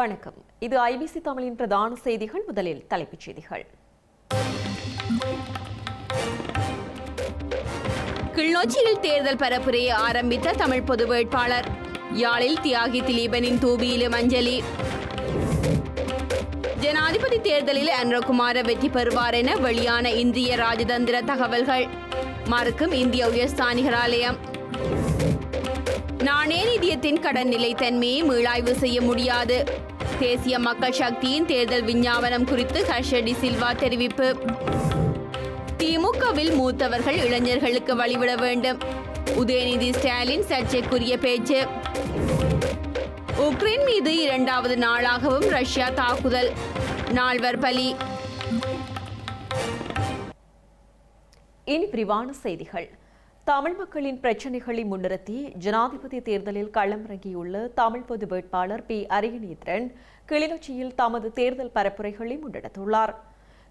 வணக்கம். இது ஐபிசி தமிழின் பிரதான செய்திகள். முதலில் தலைப்புச் செய்திகள். கிளிநொச்சியில் தேர்தல் பரப்புரையை ஆரம்பித்த தமிழ் பொது வேட்பாளர். யாழில் தியாகி திலீபனின் தூபியிலும் அஞ்சலி ஜனாதிபதி தேர்தலில் அன்ரகுமார வெற்றி பெறுவார் என வெளியான இந்திய ராஜதந்திர தகவல்கள். மறுக்கும் இந்திய உயர்ஸ்தானிகர் ஆலயம் நாணய நிதியத்தின் கடன் நிலைத்தன்மையை மீளாய்வு செய்ய முடியாது. தேசிய மக்கள் சக்தியின் தேர்தல் விஞ்ஞாபனம் குறித்து ஹர்ஷடி சில்வா தெரிவிப்பு. திமுகவில் மூத்தவர்கள் இளைஞர்களுக்கு வழிவிட வேண்டும். உதயநிதி ஸ்டாலின் சர்ச்சைக்குரிய பேச்சு. உக்ரைன் மீது இரண்டாவது நாளாகவும் ரஷ்யா தாக்குதல். நால்வர் பலி. இனி விரிவான செய்திகள். தமிழ் மக்களின் பிரச்சினைகளை முன்னிறுத்தி ஜனாதிபதி தேர்தலில் களமிறங்கியுள்ள தமிழ் பொது வேட்பாளர் பி. அரியநேத்திரன் கிளிநொச்சியில் தமது தேர்தல் பரப்புரைகளை முன்னெடுத்துள்ளார்.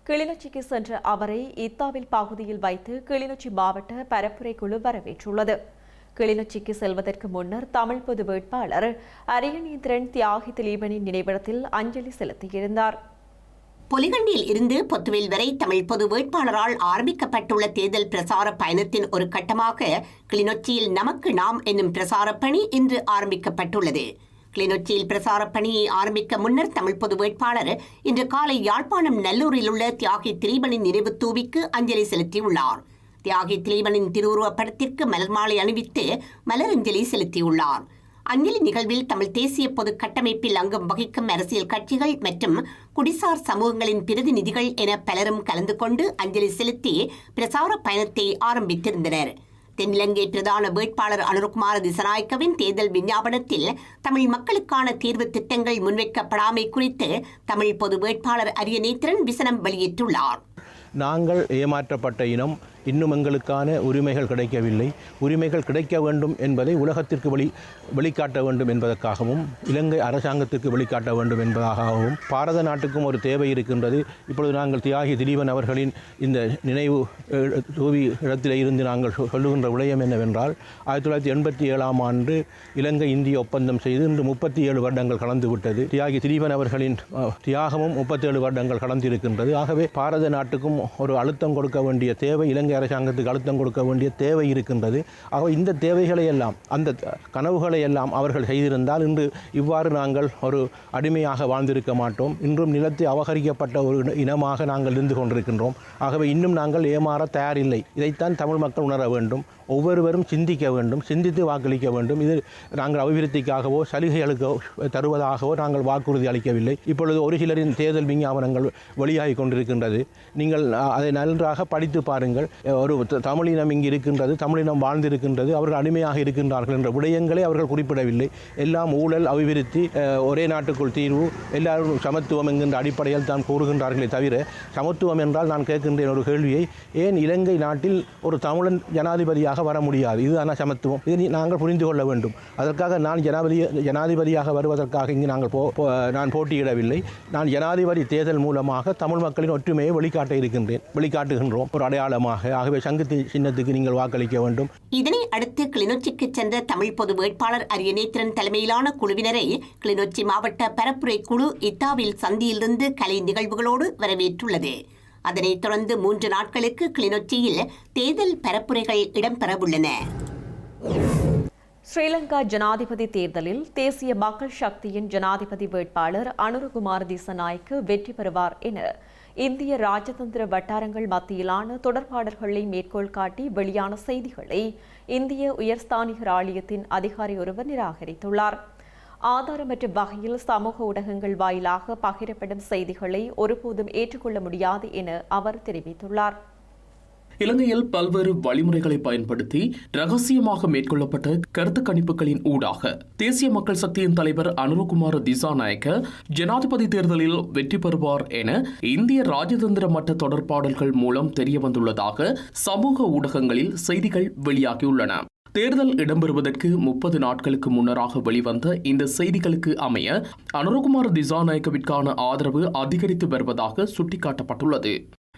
கிளிநொச்சிக்கு சென்ற அவரை இத்தாவில் பகுதியில் வைத்து கிளிநொச்சி மாவட்ட பரப்புரை குழு வரவேற்றுள்ளது. கிளிநொச்சிக்கு செல்வதற்கு முன்னர் தமிழ் பொது வேட்பாளர் அரியநேந்திரன் தியாகி திலீபனின் நினைவிடத்தில் அஞ்சலி செலுத்தியிருந்தார். பொலிகண்டியில் இருந்து பொத்துவில் வரை தமிழ் பொது வேட்பாளரால் ஆரம்பிக்கப்பட்டுள்ள தேர்தல் பிரசார பயணத்தின் ஒரு கட்டமாக கிளிநொச்சியில் நமக்கு நாம் என்னும் பிரசாரப் பணி இன்று ஆரம்பிக்கப்பட்டுள்ளது. கிளிநொச்சியில் பிரசாரப் பணியை ஆரம்பிக்க முன்னர் தமிழ் பொது வேட்பாளர் இன்று காலை யாழ்ப்பாணம் நல்லூரில் உள்ள தியாகி திலீபனின் நினைவு தூவிக்கு அஞ்சலி செலுத்தியுள்ளார். தியாகி திலீபனின் திருவுருவப் படத்திற்கு மலர் மாலை அணிவித்து மலரஞ்சலி செலுத்தியுள்ளார். அஞ்சலி நிகழ்வில் தமிழ் தேசிய பொது கட்டமைப்பில் அங்கம் வகிக்கும் அரசியல் கட்சிகள் மற்றும் குடிசார் சமூகங்களின் பிரதிநிதிகள் என பலரும் கலந்து கொண்டு அஞ்சலி செலுத்தி பிரசார பயணத்தை ஆரம்பித்திருந்தனர். தென்னிலங்கை பிரதான வேட்பாளர் அனுருகுமார திசநாயக்கவின் தேர்தல் விஞ்ஞாபனத்தில் தமிழ் மக்களுக்கான தீர்வு திட்டங்கள் முன்வைக்கப்படாமை குறித்து தமிழ் பொது வேட்பாளர் அரியநேத்திரன் விசனம் வெளியிட்டுள்ளார். நாங்கள் ஏமாற்றப்பட்ட இனம் இன்னும் எங்களுக்கான உரிமைகள் கிடைக்கவில்லை. உரிமைகள் கிடைக்க வேண்டும் என்பதை உலகத்திற்கு வெளி வெளிக்காட்ட வேண்டும் என்பதற்காகவும் இலங்கை அரசாங்கத்திற்கு வெளிக்காட்ட வேண்டும் என்பதாகவும் பாரத நாட்டுக்கும் ஒரு தேவை இருக்கின்றது. இப்பொழுது நாங்கள் தியாகி திலீபன் அவர்களின் இந்த நினைவு தூவி இடத்திலே இருந்து நாங்கள் சொ- சொல்லுகின்ற விடயம் என்னவென்றால் ஆயிரத்தி தொள்ளாயிரத்தி எண்பத்தி ஏழாம் ஆண்டு இலங்கை இந்திய ஒப்பந்தம் செய்து இன்று முப்பத்தி ஏழு வருடங்கள் கலந்துவிட்டது தியாகி திலீபன் அவர்களின் தியாகமும் முப்பத்தேழு வருடங்கள் கடந்திருக்கின்றது ஆகவே பாரத நாட்டுக்கும் ஒரு அழுத்தம் கொடுக்க வேண்டிய தேவை இலங்கை அரசாங்கத்துக்கு அழுத்தம் கொடுக்க வேண்டிய தேவை இருக்கின்றது. ஆக இந்த தேவைகளை எல்லாம் அந்த கனவுகளை எல்லாம் அவர்கள் செய்திருந்தால் இன்று இவ்வாறு நாங்கள் ஒரு அடிமையாக வாழ்ந்திருக்க மாட்டோம். இன்றும் நிலத்தை அபகரிக்கப்பட்ட ஒரு இன- இனமாக நாங்கள் இருந்து கொண்டிருக்கின்றோம். ஆகவே இன்னும் நாங்கள் ஏமாற தயாரில்லை. இதைத்தான் தமிழ் மக்கள் உணர வேண்டும். ஒவ்வொருவரும் சிந்திக்க வேண்டும் சிந்தித்து வாக்களிக்க வேண்டும். இது நாங்கள் அபிவிருத்திக்காகவோ சலுகைகளுக்கோ தருவதாகவோ நாங்கள் வாக்குறுதி அளிக்கவில்லை. இப்பொழுது ஒரு சிலரின் தேர்தல் விஞ்ஞாபனங்கள் வெளியாகி கொண்டிருக்கின்றது. நீங்கள் அதை நன்றாக படித்து பாருங்கள். ஒரு த- தமிழினம் இங்கு இருக்கின்றது தமிழினம் வாழ்ந்திருக்கின்றது அவர்கள் அடிமையாக இருக்கின்றார்கள் என்ற விடயங்களை அவர்கள் குறிப்பிடவில்லை. எல்லாம் ஊழல் அபிவிருத்தி ஒரே நாட்டுக்குள் தீர்வு எல்லாரும் சமத்துவம் என்கின்ற அடிப்படையில் தான் கூறுகின்றார்களே தவிர சமத்துவம் என்றால் நான் கேட்கின்றேன் ஒரு கேள்வியை ஏன் இலங்கை நாட்டில் ஒரு தமிழன் ஜனாதிபதியாக வர முடியாது? இதுதான சமத்துவம்? இதை நீ- நாங்கள் புரிந்து கொள்ள வேண்டும். அதற்காக நான் ஜனாதிபதி ஜனாதிபதியாக வருவதற்காக இங்கு நாங்கள் போ- நான் போட்டியிடவில்லை. நான் ஜனாதிபதி தேர்தல் மூலமாக தமிழ் மக்களின் ஒற்றுமையை வெளிக்காட்ட இருக்கின்றேன் வெளிக்காட்டுகின்றோம் ஒரு அடையாளமாக. ஆகவே சங்கு தி- சின்னத்துக்கு நீங்கள் வாக்களிக்க வேண்டும். இதனை அடுத்து கிளிநொச்சிக்கு சென்ற தமிழ் பொது வேட்பாளர் அரியநேத்திரன் தலைமையிலான குழுவினரை கிளிநொச்சி மாவட்ட பரப்புரை குழு இத்தாவில் சந்தியிலிருந்து கலை நிகழ்வுகளோடு வரவேற்றுள்ளது. அதனைத் தொடர்ந்து மூன்று நாட்களுக்கு கிளிநொச்சியில் தேர்தல் பரப்புரைகள் இடம்பெறவுள்ளன. ஸ்ரீலங்கா ஜனாதிபதி தேர்தலில் தேசிய மக்கள் சக்தியின் ஜனாதிபதி வேட்பாளர் அனுருகுமார் திசநாய்க்கு வெற்றி பெறுவார் என இந்திய ராஜதந்திர வட்டாரங்கள் மத்தியிலான தொடர்பாடல்களை மேற்கோள் காட்டி வெளியான செய்திகளை இந்திய உயர்ஸ்தானிகர் ஆலயத்தின் அதிகாரி ஒருவர் நிராகரித்துள்ளார். ஆதாரமற்ற வகையில் சமூக ஊடகங்கள் வாயிலாக பகிரப்படும் செய்திகளை ஒருபோதும் ஏற்றுக்கொள்ள முடியாது என அவர் தெரிவித்துள்ளார். இலங்கையில் பல்வேறு வழிமுறைகளை பயன்படுத்தி ரகசியமாக மேற்கொள்ளப்பட்ட கருத்து கணிப்புகளின் ஊடாக தேசிய மக்கள் சக்தியின் தலைவர் அனுருகுமார் திசாநாயக்க ஜனாதிபதி தேர்தலில் வெற்றி பெறுவார் என இந்திய ராஜதந்திர மட்ட தொடர்பாடல்கள் மூலம் தெரியவந்துள்ளதாக சமூக ஊடகங்களில் செய்திகள் வெளியாகியுள்ளன. தேர்தல் இடம்பெறுவதற்கு முப்பது நாட்களுக்கு முன்னராக வெளிவந்த இந்த செய்திகளுக்கு அமைய அனுரகுமார் திசாநாயக்கவிற்கான ஆதரவு அதிகரித்து வருவதாக சுட்டிக்காட்டப்பட்டுள்ளது.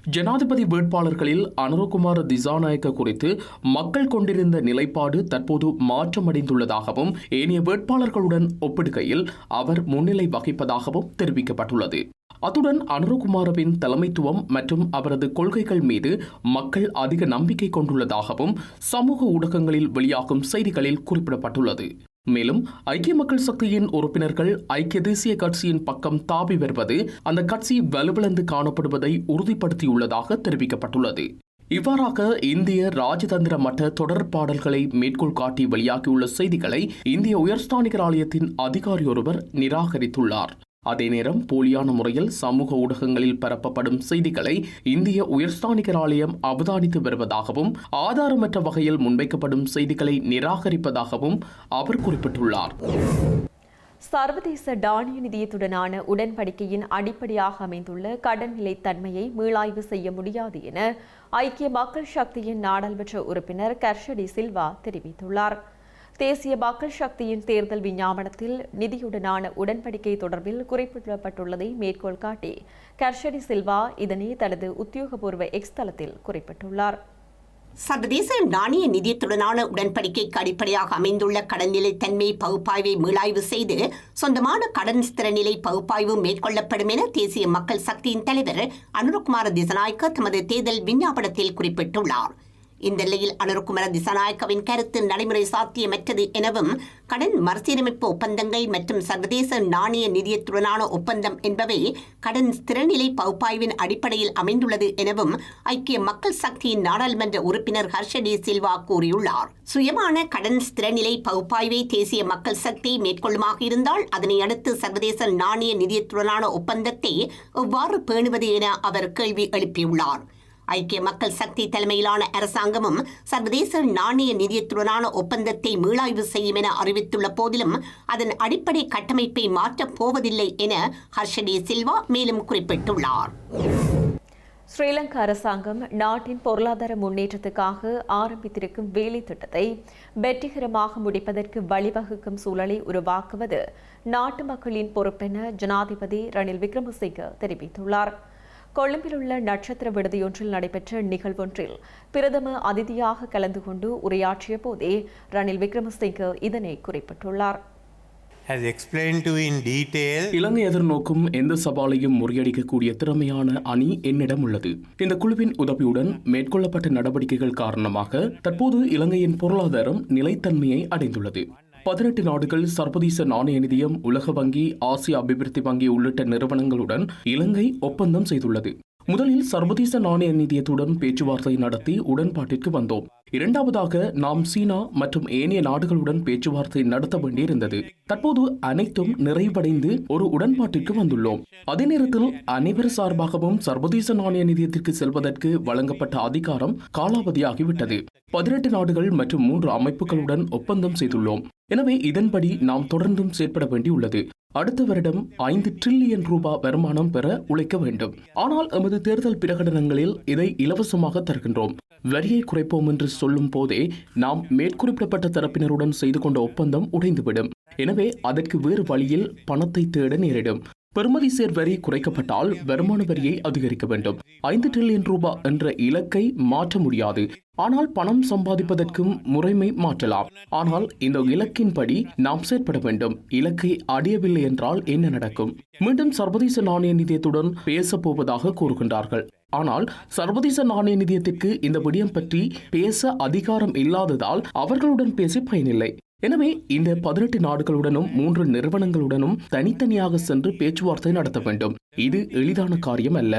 ஜனாதிபதி வேட்பாளர்களில் அனுரகுமார திசாநாயக்க குறித்து மக்கள் கொண்டிருந்த நிலைப்பாடு தற்போது மாற்றமடைந்துள்ளதாகவும் ஏனைய வேட்பாளர்களுடன் ஒப்பிடுகையில் அவர் முன்னிலை வகிப்பதாகவும் தெரிவிக்கப்பட்டுள்ளது. அத்துடன் அனுரகுமாரவின் தலைமைத்துவம் மற்றும் அவரது கொள்கைகள் மீது மக்கள் அதிக நம்பிக்கை கொண்டுள்ளதாகவும் சமூக ஊடகங்களில் வெளியாகும் செய்திகளில் குறிப்பிடப்பட்டுள்ளது. மேலும் ஐக்கிய மக்கள் சக்தியின் உறுப்பினர்கள் ஐக்கிய தேசிய கட்சியின் பக்கம் தாவி வருவது அந்த கட்சி வலுவிழந்து காணப்படுவதை உறுதிப்படுத்தியுள்ளதாக தெரிவிக்கப்பட்டுள்ளது. இவ்வாறாக இந்திய ராஜதந்திர மட்ட தொடர்பாடல்களை மேற்கோள் காட்டி வெளியாகியுள்ள செய்திகளை இந்திய உயர்ஸ்தானிகர் ஆலயத்தின் அதிகாரி ஒருவர் நிராகரித்துள்ளார். அதே நேரம் போலியான முறையில் சமூக ஊடகங்களில் பரப்பப்படும் செய்திகளை இந்திய உயர்ஸ்தானிகர் ஆலயம் அவதானித்து வருவதாகவும் ஆதாரமற்ற வகையில் முன்வைக்கப்படும் செய்திகளை நிராகரிப்பதாகவும் அவர் குறிப்பிட்டுள்ளார். சர்வதேச டானிய நிதியத்துடனான உடன்படிக்கையின் அடிப்படையாக அமைந்துள்ள கடன் நிலைத்தன்மையை மீளாய்வு செய்ய முடியாது என ஐக்கிய மக்கள் சக்தியின் நாடாளுமன்ற உறுப்பினர் கர்ஷடி சில்வா தெரிவித்துள்ளார். தேசிய மக்கள் சக்தியின் தேர்தல் விஞ்ஞாபனத்தில் நிதியுடனான உடன்படிக்கை தொடர்பில் குறிப்பிடப்பட்டுள்ளதை மேற்கோள் காட்டி கர்ஷடி சில்வா இதனை தனது உத்தியோகபூர்வ எக்ஸ் தளத்தில் குறிப்பிட்டுள்ளார். சர்வதேச நாணய நிதியத்துடனான உடன்படிக்கைக்கு அடிப்படையாக அமைந்துள்ள கடன் நிலைத்தன்மை பகுப்பாய்வை மீளாய்வு செய்து சொந்தமான கடன் ஸ்திரநிலை பகுப்பாய்வு மேற்கொள்ளப்படும் என தேசிய மக்கள் சக்தியின் தலைவர் அனுரகுமார திசநாயக்க தமது தேர்தல் விஞ்ஞாபனத்தில் குறிப்பிட்டுள்ளார். இந்த நிலையில் திசாநாயக்கவின் திசநாயக்கவின் கருத்து நடைமுறை சாத்தியமற்றது எனவும் கடன் மறுசீரமைப்பு ஒப்பந்தங்கள் மற்றும் சர்வதேச நாணய நிதியத்துடனான ஒப்பந்தம் என்பவை கடன் ஸ்திரநிலை பகுப்பாய்வின் அடிப்படையில் அமைந்துள்ளது எனவும் ஐக்கிய மக்கள் சக்தியின் நாடாளுமன்ற உறுப்பினர் ஹர்ஷடி சில்வா கூறியுள்ளார். சுயமான கடன் ஸ்திரநிலை பகுப்பாய்வை தேசிய மக்கள் சக்தி மேற்கொள்ளுமாக இருந்தால் அதனை அடுத்து சர்வதேச நாணய நிதியத்துடனான ஒப்பந்தத்தை எவ்வாறு பேணுவது என அவர் கேள்வி எழுப்பியுள்ளார். ஐக்கிய மக்கள் சக்தி தலைமையிலான அரசாங்கமும் சர்வதேச நாணய நிதியத்துடனான ஒப்பந்தத்தை மீளாய்வு செய்யும் என அறிவித்துள்ள போதிலும் அதன் அடிப்படை கட்டமைப்பை மாற்றப் போவதில்லை என ஹர்ஷடி சில்வா மேலும் குறிப்பிட்டுள்ளார். ஸ்ரீலங்கா அரசாங்கம் நாட்டின் பொருளாதார முன்னேற்றத்துக்காக ஆரம்பித்திருக்கும் வேலை திட்டத்தை வெற்றிகரமாக முடிப்பதற்கு வழிவகுக்கும் சூழலை உருவாக்குவது நாட்டு மக்களின் பொறுப்பென ஜனாதிபதி ரணில் விக்ரமசிங்க தெரிவித்துள்ளார். கொழும்பில் உள்ள நட்சத்திர விடுதியொன்றில் நடைபெற்ற நிகழ்வொன்றில் பிரதம அதிதியாக கலந்து கொண்டு உரையாற்றிய போதே ரணில் விக்ரமசிங்க இதனை குறிப்பிட்டுள்ளார். Has explained to in detail. இலங்கை எதிர்நோக்கும் எந்த சவாலையும் முறியடிக்கக்கூடிய திறமையான அணி என்னிடம் உள்ளது. இந்த குழுவின் உதவியுடன் மேற்கொள்ளப்பட்ட நடவடிக்கைகள் காரணமாக தற்போது இலங்கையின் பொருளாதாரம் நிலைத்தன்மையை அடைந்துள்ளது. பதினெட்டு நாடுகள் சர்வதேச நாணய நிதியம் உலக வங்கி ஆசிய அபிவிருத்தி வங்கி உள்ளிட்ட நிறுவனங்களுடன் இலங்கை ஒப்பந்தம் செய்துள்ளது. முதலில் சர்வதேச நாணய நிதியத்துடன் பேச்சுவார்த்தை நடத்தி உடன்பாட்டிற்கு வந்தோம். இரண்டாவதாக நாம் சீனா மற்றும் ஏனைய நாடுகளுடன் பேச்சுவார்த்தை நடத்த வேண்டியிருந்தது. தற்போது அனைத்தும் நிறைவடைந்து ஒரு உடன்பாட்டிற்கு வந்துள்ளோம். அதே நேரத்தில் அனைவர் சார்பாகவும் சர்வதேச நாணய நிதியத்திற்கு செல்வதற்கு வழங்கப்பட்ட அதிகாரம் காலாவதியாகிவிட்டது. பதினெட்டு நாடுகள் மற்றும் மூன்று அமைப்புகளுடன் ஒப்பந்தம் செய்துள்ளோம். எனவே இதன்படி நாம் தொடர்ந்தும் செயற்பட வேண்டியுள்ளது. அடுத்த வருடம் ஐந்து டிரில்லியன் ரூபாய் வருமானம் பெற உழைக்க வேண்டும். ஆனால் எமது தேர்தல் பிரகடனங்களில் இதை இலவசமாக தருகின்றோம். வரியை குறைப்போம் என்று சொல்லும் போதே நாம் மேற்குறிப்பிடப்பட்ட தரப்பினருடன் செய்து கொண்ட ஒப்பந்தம் உடைந்துவிடும். எனவே அதற்கு வேறு வழியில் பணத்தை தேட நேரிடும். பெறுமதி சேர் வரி குறைக்கப்பட்டால் வருமான வரியை அதிகரிக்க வேண்டும். ஐந்து டிரில்லியன் ரூபாய் என்ற இலக்கை மாற்ற முடியாது. ஆனால் பணம் சம்பாதிப்பதற்கும் முறைமை மாற்றலாம். ஆனால் இந்த இலக்கின்படி நாம் செயற்பட வேண்டும். இலக்கை அடையவில்லை என்றால் என்ன நடக்கும்? மீண்டும் சர்வதேச நாணய நிதியத்துடன் பேசப்போவதாக கூறுகின்றார்கள். ஆனால் சர்வதேச நாணய நிதியத்திற்கு இந்த விடயம் பற்றி பேச அதிகாரம் இல்லாததால் அவர்களுடன் பேசி பயனில்லை. எனவே இந்த பதினெட்டு நாடுகளுடனும் மூன்று நிறுவனங்களுடனும் தனித்தனியாக சென்று பேச்சுவார்த்தை நடத்த வேண்டும். இது எளிதான காரியம் அல்ல.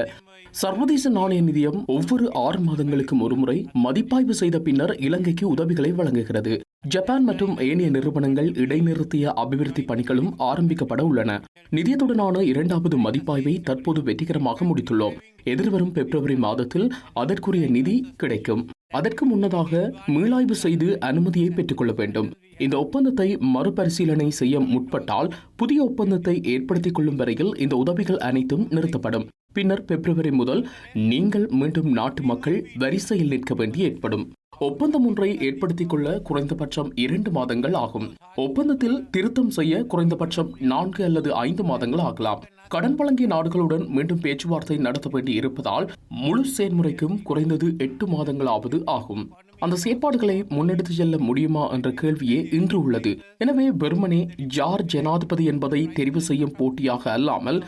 சர்வதேச நாணய நிதியம் ஒவ்வொரு ஆறு மாதங்களுக்கும் ஒருமுறை மதிப்பாய்வு செய்த பின்னர் இலங்கைக்கு உதவிகளை வழங்குகிறது. ஜப்பான் மற்றும் ஏனைய நிறுவனங்கள் இடைநிறுத்திய அபிவிருத்தி பணிகளும் ஆரம்பிக்கப்பட உள்ளன. நிதியத்துடனான இரண்டாவது மதிப்பாய்வை தற்போது வெற்றிகரமாக முடித்துள்ளோம். எதிர்வரும் பிப்ரவரி மாதத்தில் அதற்குரிய நிதி கிடைக்கும். அதற்கு முன்னதாக மீளாய்வு செய்து அனுமதியை பெற்றுக்கொள்ள வேண்டும். இந்த ஒப்பந்தத்தை மறுபரிசீலனை செய்ய முற்பட்டால் புதிய ஒப்பந்தத்தை ஏற்படுத்திக் கொள்ளும் வரையில் இந்த உதவிகள் அனைத்தும் நிறுத்தப்படும். பின்னர் பிப்ரவரி முதல் நீங்கள் மீண்டும் நாட்டு மக்கள் வரிசையில் நிற்க வேண்டி ஏற்படும். ஒப்பந்தம் ஒன்றை ஏற்படுத்திக் கொள்ள குறைந்தபட்சம் இரண்டு மாதங்கள் ஆகும். ஒப்பந்தத்தில் திருத்தம் செய்ய குறைந்தபட்சம் நான்கு அல்லது ஐந்து மாதங்கள் ஆகலாம். கடன் வழங்கிய நாடுகளுடன் மீண்டும் பேச்சுவார்த்தை நடத்த வேண்டி இருப்பதால் முழு செயல்முறைக்கும் குறைந்தது எட்டு மாதங்களாவது ஆகும். அந்த செயற்பாடுகளை முன்னெடுத்து செல்ல முடியுமா என்ற கேள்வியே இன்று உள்ளது. எனவே வெறுமனே ஜார் ஜனாதிபதி என்பதை தெரிவு செய்யும் போட்டியாக அல்லாமல்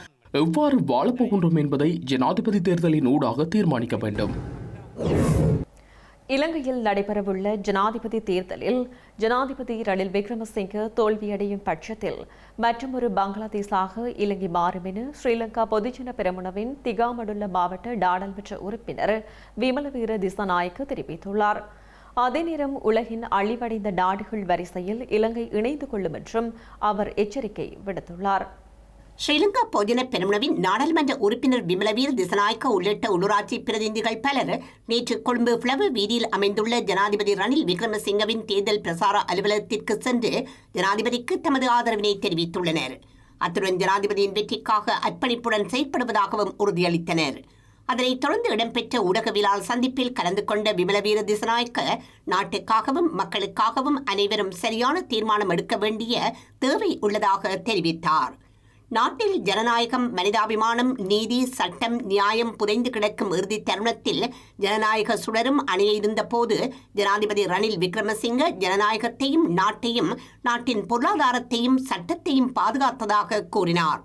எவ்வாறு வாழப்போகின்றோம் என்பதை ஜனாதிபதி தேர்தலின் ஊடாக தீர்மானிக்க வேண்டும். இலங்கையில் நடைபெறவுள்ள ஜனாதிபதி தேர்தலில் ஜனாதிபதி ரணில் விக்ரமசிங்க தோல்வியடையும் பட்சத்தில் மற்றொரு பங்களாதேஷாக இலங்கை மாறும் என ஸ்ரீலங்கா பொதுஜன பெரமுனவின் திகாமடுள்ள மாவட்ட நாடாளுமன்ற உறுப்பினர் விமலவீர திசாநாயக்க தெரிவித்துள்ளார். அதே நேரம் உலகின் அழிவடைந்த நாடுகள் வரிசையில் இலங்கை இணைந்து கொள்ளும் என்றும் அவர் எச்சரிக்கை விடுத்துள்ளார். ஸ்ரீலங்கா பொதுஜன பெருமனவின் நாடாளுமன்ற உறுப்பினர் விமலவீர் திசநாயக்க உள்ளிட்ட உள்ளூராட்சி பிரதிநிதிகள் பலர் நேற்று கொழும்பு பிளவு வீதியில் அமைந்துள்ள ஜனாதிபதி ரணில் விக்ரமசிங்கவின் தேர்தல் பிரசார அலுவலகத்திற்கு சென்று ஜனாதிபதிக்கு தமது ஆதரவினை தெரிவித்துள்ளனர். அத்துடன் ஜனாதிபதியின் வெற்றிக்காக அர்ப்பணிப்புடன் செயற்படுவதாகவும் உறுதியளித்தனர். அதனைத் தொடர்ந்து இடம்பெற்ற ஊடகவிலால் சந்திப்பில் கலந்து கொண்ட விமலவீர திசநாயக்க நாட்டுக்காகவும் மக்களுக்காகவும் அனைவரும் சரியான தீர்மானம் எடுக்க வேண்டிய தேவை உள்ளதாக தெரிவித்தார். நாட்டில் ஜனநாயகம் மனிதாபிமானம் நீதி சட்டம் நியாயம் புதைந்து கிடக்கும் இறுதி தருணத்தில் ஜனநாயக சுடரும் அணைய இருந்தபோது ஜனாதிபதி ரணில் விக்ரமசிங்க ஜனநாயகத்தையும் நாட்டையும் நாட்டின் பொருளாதாரத்தையும் சட்டத்தையும் பாதுகாத்ததாக கூறினார்.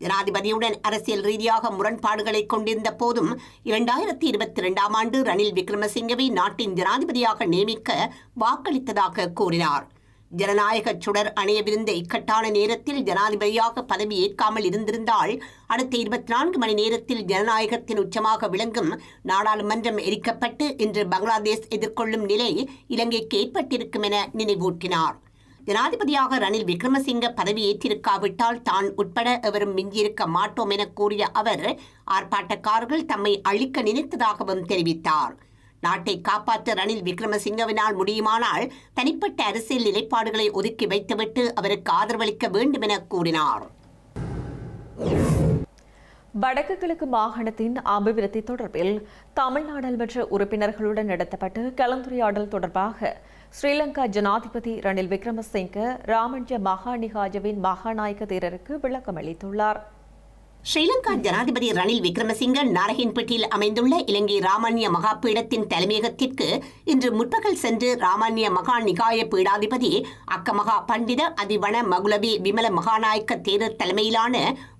ஜனாதிபதியுடன் அரசியல் ரீதியாக முரண்பாடுகளை கொண்டிருந்த போதும் இரண்டாயிரத்தி இருபத்தி இரண்டாம் ஆண்டு ரணில் விக்ரமசிங்கவை நாட்டின் ஜனாதிபதியாக நியமிக்க வாக்களித்ததாக கூறினார். ஜனநாயக சுடர் அணையவிருந்த இக்கட்டான நேரத்தில் ஜனாதிபதியாக பதவி ஏற்காமல் இருந்திருந்தால் அடுத்த இருபத்தி நான்கு மணி நேரத்தில் ஜனநாயகத்தின் உச்சமாக விளங்கும் நாடாளுமன்றம் எரிக்கப்பட்டு இன்று பங்களாதேஷ் எதிர்கொள்ளும் நிலை இலங்கைக்கு ஏற்பட்டிருக்கும் என நினைவூட்டினார். ஜனாதிபதியாக ரணில் விக்ரமசிங்க பதவி ஏற்றிருக்காவிட்டால் தான் உட்பட எவரும் மிஞ்சியிருக்க மாட்டோம் என கூறிய அவர் ஆர்ப்பாட்டக்காரர்கள் தம்மை அழிக்க நினைத்ததாகவும் தெரிவித்தார். நாட்டை காப்பாற்ற ரணில் விக்ரமசிங்கவினால் முடியுமானால் தனிப்பட்ட அரசியல் நிலைப்பாடுகளை ஒதுக்கி வைத்துவிட்டு அவருக்கு ஆதரவளிக்க வேண்டும் என கூறினார். வடக்கு கிழக்கு மாகாணத்தின் அபிவிருத்தி தொடர்பில் தமிழ் நாடாளுமன்ற உறுப்பினர்களுடன் நடத்தப்பட்ட கலந்துரையாடல் தொடர்பாக ஸ்ரீலங்கா ஜனாதிபதி ரணில் விக்ரமசிங்க ராமஞ்ச மகாநிகாஜவின் மகாநாயக தேரருக்கு விளக்கம் அளித்துள்ளார் ஸ்ரீலங்கா ஜனாதிபதி ரணில் விக்ரமசிங்க நாரகின்பட்டியில் அமைந்துள்ள இலங்கை ராமானிய மகா பீடத்தின் தலைமையகத்திற்கு இன்று முற்பகல் சென்று ராமானிய மகா நிகாய பீடாதிபதி அக்கமகா பண்டித அதிவன மகுலவி விமல மகாநாயக்க தேரர் தலைமையிலான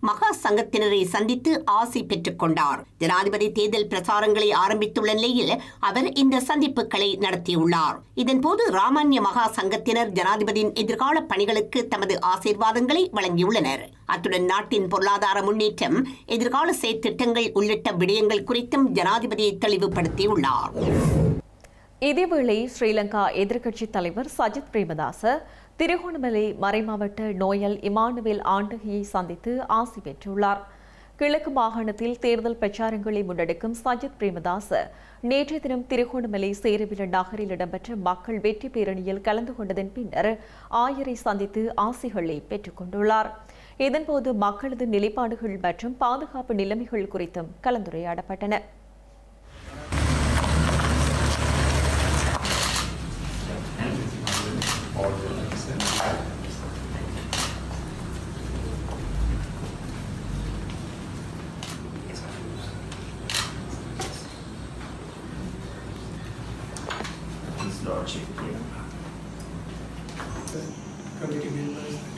மகா சங்கத்தினரை சந்தித்து ஆசை பெற்றுக் கொண்டார். ஜனாதிபதி தேர்தல் பிரச்சாரங்களை ஆரம்பித்துள்ள நிலையில் அவர் இந்த சந்திப்புகளை நடத்தியுள்ளார். இதன்போது ராமான்ய மகா சங்கத்தினர் ஜனாதிபதியின் எதிர்கால பணிகளுக்கு தமது ஆசீர்வாதங்களை வழங்கியுள்ளனர். அத்துடன் நாட்டின் பொருளாதார முன்னேற்றம் எதிர்கால செயற்திட்டங்கள் உள்ளிட்ட விடயங்கள் குறித்தும் ஜனாதிபதியை தெளிவுபடுத்தியுள்ளார். இதேவேளை ஸ்ரீலங்கா எதிர்க்கட்சித் தலைவர் சஜித் பிரேமதாச திருகோணமலை மறைமாவட்ட நோயல் இமானுவேல் ஆண்டகையை சந்தித்து ஆசி பெற்றுள்ளார். கிழக்கு மாகாணத்தில் தேர்தல் பிரச்சாரங்களை முன்னெடுக்கும் சஜித் பிரேமதாஸ் நேற்றைய தினம் திருகோணமலை சேரவில நகரில் இடம்பெற்ற மக்கள் வெற்றி பேரணியில் கலந்து கொண்டதன் பின்னர் ஆயரை சந்தித்து ஆசிகளை பெற்றுக் கொண்டுள்ளார். இதன்போது மக்களது நிலைப்பாடுகள் மற்றும் பாதுகாப்பு நிலைமைகள் குறித்தும் கலந்துரையாடப்பட்டன.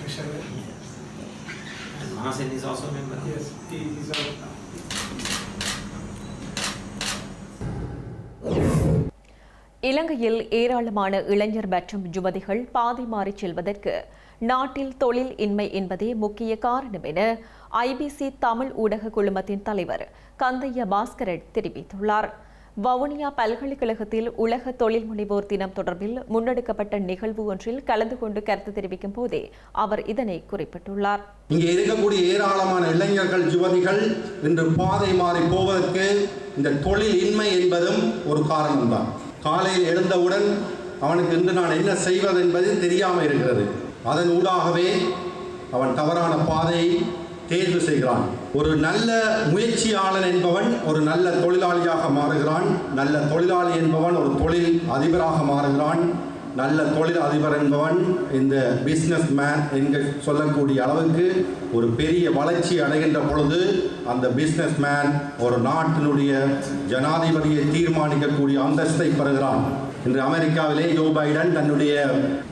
And Mahasen is also a member? Yes, he is out now. இலங்கையில் ஏராளமான இளைஞர் மற்றும் யுவதிகள் பாதை மாறிச் செல்வதற்கு நாட்டில் தொழில் இன்மை என்பதே முக்கிய காரணம் என ஐபிசி தமிழ் ஊடக குழுமத்தின் தலைவர் கந்தைய பாஸ்கரன் தெரிவித்துள்ளார் வவுனியா பல்கலைக்கழகத்தில் உலக தொழில் முனைவோர் தினம் தொடர்பில் முன்னெடுக்கப்பட்ட நிகழ்வு ஒன்றில் கலந்து கொண்டு கருத்து தெரிவிக்கும் போதே அவர் இதனை குறிப்பிட்டுள்ளார். இங்கே இருக்கக்கூடிய ஏராளமான இளைஞர்கள் யுவதிகள் இன்று பாதை மாறி போவதற்கு இந்த தொழில் இன்மை என்பதும் ஒரு காரணம்தான். காலையில் எழுந்தவுடன் அவனுக்கு இன்று நான் என்ன செய்வது என்பது தெரியாமல் இருக்கிறது. அதன் ஊடாகவே அவன் தவறான பாதையை தேர்வு செய்கிறான். ஒரு நல்ல முயற்சியாளன் என்பவன் ஒரு நல்ல தொழிலாளியாக மாறுகிறான். நல்ல தொழிலாளி என்பவன் ஒரு தொழில் அதிபராக மாறுகிறான். நல்ல தொழில் அதிபர் என்பவன் இந்த பிஸ்னஸ் மேன் என்று சொல்லக்கூடிய அளவுக்கு ஒரு பெரிய வளர்ச்சி அடைகின்ற பொழுது அந்த பிஸ்னஸ் மேன் ஒரு நாட்டினுடைய ஜனாதிபதியை தீர்மானிக்கக்கூடிய அந்தஸ்தை பெறுகிறான். இன்று அமெரிக்காவிலே ஜோ பைடன் தன்னுடைய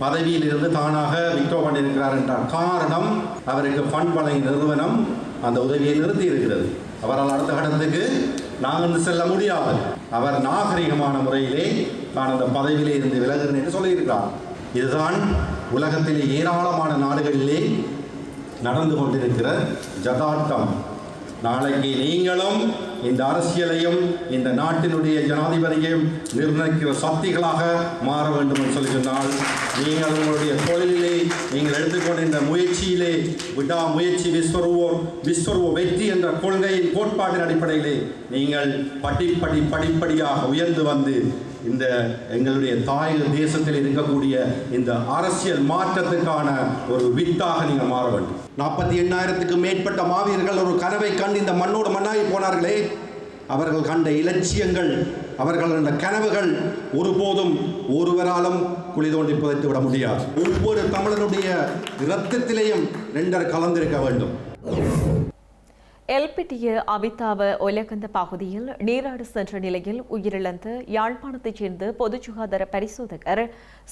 பதவியில் இருந்து தானாக விக்டோ பண்ணியிருக்கிறார் என்றார். காரணம் அவருக்கு ஃபண்ட் வழங்கிய நிறுவனம் அந்த உதவியை நிறுத்தி இருக்கிறது அவரால் அடுத்த கட்டத்துக்கு நாங்கள் செல்ல முடியாது. அவர் நாகரிகமான முறையிலே தான் அந்த பதவியிலே இருந்து விலகுகிறேன் என்று சொல்லியிருக்கிறார். இதுதான் உலகத்திலே ஏராளமான நாடுகளிலே நடந்து கொண்டிருக்கிற ஜதார்த்தம். நாளைக்கு நீங்களும் இந்த அரசியலையும் இந்த நாட்டினுடைய ஜனாதிபதியையும் நிர்ணயிக்கிற சக்திகளாக மாற வேண்டும் என்று சொல்லி சொன்னால் நீங்கள் உங்களுடைய தொழிலிலே நீங்கள் எடுத்துக்கொண்ட இந்த முயற்சியிலே விடா முயற்சி விஸ்வருவோர் விஸ்வருவ வெற்றி என்ற கொள்கையின் கோட்பாட்டின் அடிப்படையிலே நீங்கள் படிப்படி படிப்படியாக உயர்ந்து வந்து இந்த எங்களுடைய தாய் தேசத்தில் இருக்கக்கூடிய இந்த அரசியல் மாற்றத்துக்கான ஒரு வித்தாக நீங்கள் மாற வேண்டும். நாற்பத்தி எண்ணாயிரத்துக்கு மேற்பட்ட மாவீரர்கள் ஒரு கனவை கண்டு இந்த மண்ணோடு மண்ணாகி போனார்களே. அவர்கள் கண்ட இலட்சியங்கள் அவர்கள் கண்ட கனவுகள் ஒருபோதும் ஒருவராலும் குழி தோண்டி புதைத்து விட முடியாது. ஒவ்வொரு தமிழனுடைய இரத்தத்திலேயும் ரெண்டர் கலந்திருக்க வேண்டும். எல்பிட்டிய அவிதாவ ஒலகந்த பகுதியில் நீராடு சென்ற நிலையில் உயிரிழந்த யாழ்ப்பாணத்தைச் சேர்ந்த பொது சுகாதார பரிசோதகர்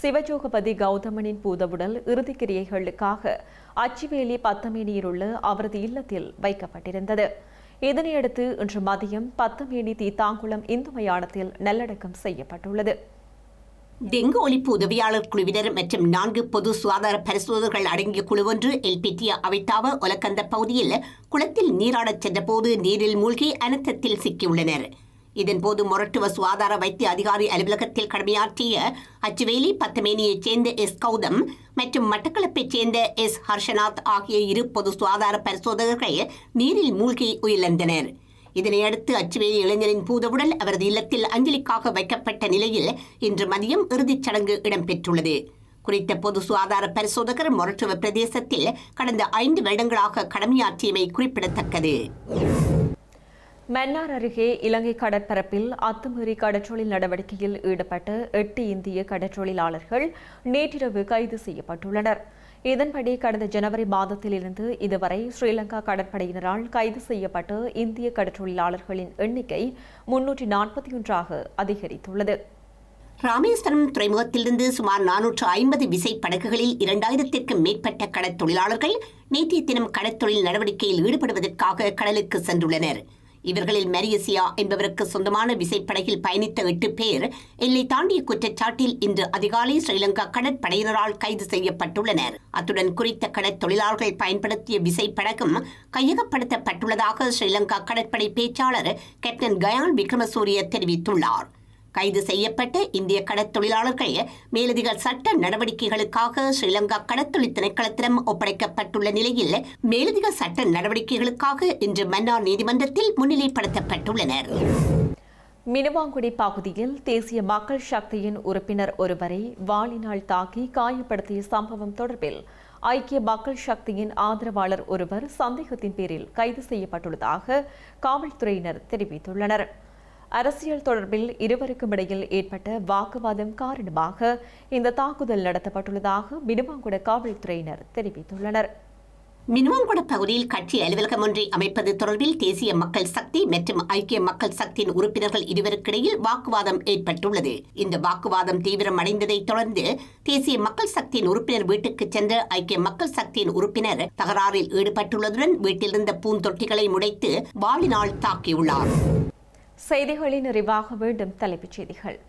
சிவஜோகபதி கௌதமனின் பூதவுடல் இறுதிக்கிரியைகளுக்காக அச்சிவேலி பத்தமேனியில் உள்ள அவரது இல்லத்தில் வைக்கப்பட்டிருந்தது. இதனையடுத்து இன்று மதியம் பத்தமேனி தீத்தாங்குளம் இந்து மயானத்தில் நல்லடக்கம் செய்யப்பட்டுள்ளது. டெங்கு ஒழிப்பு உதவியாளர் குழுவினர் மற்றும் நான்கு பொது சுகாதார பரிசோதகர்கள் அடங்கிய குழு ஒன்று எல்பிட்டிய அவைத்தாவ ஒலக்கந்த பகுதியில் குளத்தில் நீராடச் சென்றபோது நீரில் மூழ்கி அனர்த்தத்தில் சிக்கியுள்ளனர். இதன்போது மொரட்டுவ சுகாதார வைத்திய அதிகாரி அலுவலகத்தில் கடமையாற்றிய அச்சுவேலி பத்தமேனியைச் சேர்ந்த எஸ். கௌதம் மற்றும் மட்டக்களப்பைச் சேர்ந்த எஸ். ஹர்ஷநாத் ஆகிய இரு பொது சுகாதார பரிசோதகர்கள் நீரில் மூழ்கி உயிரிழந்தனர். இதனையடுத்து அச்சுவேலி இளைஞரின் பூதவுடல் அவரது இல்லத்தில் அஞ்சலிக்காக வைக்கப்பட்ட நிலையில் இன்று மதியம் இறுதிச் சடங்கு இடம்பெற்றுள்ளது. குறித்த பொது சுகாதார பரிசோதகர் மொரட்டுவ பிரதேசத்தில் கடந்த ஐந்து வருடங்களாக கடமையாற்றியமை குறிப்பிடத்தக்கது. மன்னார் அருகே இலங்கை கடற்பரப்பில் அத்துமீறி கடற்றொழில் நடவடிக்கையில் ஈடுபட்ட எட்டு இந்திய கடற்றொழிலாளர்கள் நேற்றிரவு கைது செய்யப்பட்டுள்ளனர். இதன்படி கடந்த ஜனவரி மாதத்திலிருந்து இதுவரை ஸ்ரீலங்கா கடற்படையினரால் கைது செய்யப்பட்டு இந்திய கடற்றொழிலாளர்களின் எண்ணிக்கை முன்னூற்றி நாற்பத்தி ஒன்றாக அதிகரித்துள்ளது. ராமேஸ்வரம் துறைமுகத்திலிருந்து சுமார் நானூற்று ஐம்பது விசை படகுகளில் இரண்டாயிரத்திற்கும் மேற்பட்ட கடற்தொழிலாளர்கள் நேற்றைய தினம் கடற்தொழில் நடவடிக்கையில் ஈடுபடுவதற்காக கடலுக்கு சென்றுள்ளனர். இவர்களில் மரியசியா என்பவருக்கு சொந்தமான விசைப்படகில் பயணித்த எட்டு பேர் எல்லை தாண்டிய குற்றச்சாட்டில் இன்று அதிகாலை ஸ்ரீலங்கா கடற்படையினரால் கைது செய்யப்பட்டுள்ளனர். அத்துடன் குறித்த கடற்தொழிலாளர்கள் பயன்படுத்திய விசைப்படகும் கையகப்படுத்தப்பட்டுள்ளதாக ஸ்ரீலங்கா கடற்படை பேச்சாளர் கேப்டன் கயான் விக்ரமசூரிய தெரிவித்துள்ளார். கைது செய்யப்பட்ட இந்திய கடத்தொழிலாளர்கள் மேலதிக சட்ட நடவடிக்கைகளுக்காக ஸ்ரீலங்கா கடத்தொழில் திணைக்களத்திடம் ஒப்படைக்கப்பட்டுள்ள நிலையில் மேலதிக சட்ட நடவடிக்கைகளுக்காக இன்று மன்னார் நீதிமன்றத்தில் முன்னிலைப்படுத்தப்பட்டுள்ளனர். மினுவாங்குடி பகுதியில் தேசிய மக்கள் சக்தியின் உறுப்பினர் ஒருவரை வாளினால் தாக்கி காயப்படுத்திய சம்பவம் தொடர்பில் ஐக்கிய மக்கள் சக்தியின் ஆதரவாளர் ஒருவர் சந்தேகத்தின் பேரில் கைது செய்யப்பட்டுள்ளதாக காவல்துறையினர் தெரிவித்துள்ளனர். அரசியல் தொடர்பில் இருவருக்கும் இடையில் ஏற்பட்ட வாக்குவாதம் காரணமாக இந்த தாக்குதல் நடத்தப்பட்டுள்ளதாக மினுவாங்குட காவல்துறையினர் தெரிவித்துள்ளனர். மினுவாங்குட பகுதியில் கட்சி அலுவலகம் ஒன்றை அமைப்பது தொடர்பில் தேசிய மக்கள் சக்தி மற்றும் ஐக்கிய மக்கள் சக்தியின் உறுப்பினர்கள் இருவருக்கிடையில் வாக்குவாதம் ஏற்பட்டுள்ளது. இந்த வாக்குவாதம் தீவிரமடைந்ததைத் தொடர்ந்து தேசிய மக்கள் சக்தியின் உறுப்பினர் வீட்டுக்கு சென்ற ஐக்கிய மக்கள் சக்தியின் உறுப்பினர் தகராறில் ஈடுபட்டுள்ளதுடன் வீட்டிலிருந்த பூந்தொட்டிகளை முடைத்து வாளினால் தாக்கியுள்ளார். செய்திகளின் நிறைவாக வேண்டும் தலைப்புச் செய்திகள்.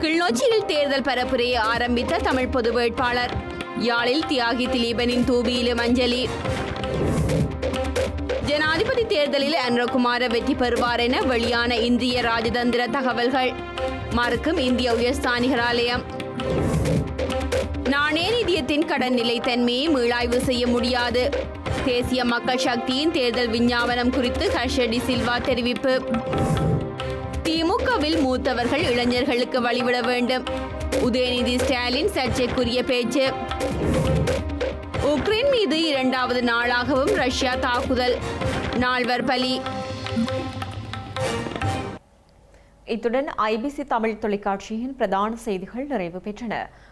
கிள்நொச்சியில் தேர்தல் பரப்புரையை ஆரம்பித்த தமிழ் பொது வேட்பாளர். யாழில் தியாகி திலீபனின் தூபியிலும் அஞ்சலி ஜனாதிபதி தேர்தலில் அன்ரகுமார வெற்றி பெறுவார் என வெளியான இந்திய ராஜதந்திர தகவல்கள். மறுக்கும் இந்திய உயர்ஸ்தானிகராலயம். நாணய நிதியத்தின் கடன் நிலைத்தன்மையை மீளாய்வு செய்ய முடியாது. தேசிய மக்கள் சக்தியின் தேர்தல் விஞ்ஞாபனம் குறித்து ஹர்ஷடி சில்வா தெரிவிப்பு. திமுகவில் மூத்தவர்கள் இளைஞர்களுக்கு வழிவிட வேண்டும். உதயநிதி ஸ்டாலின் சர்ச்சைக்குரிய பேச்சு. உக்ரைன் மீது இரண்டாவது நாளாகவும் ரஷ்யா தாக்குதல். நால்வர் பலி. இத்துடன் ஐபிசி தமிழ் தொலைக்காட்சியின் பிரதான செய்திகள் நிறைவு பெற்றன.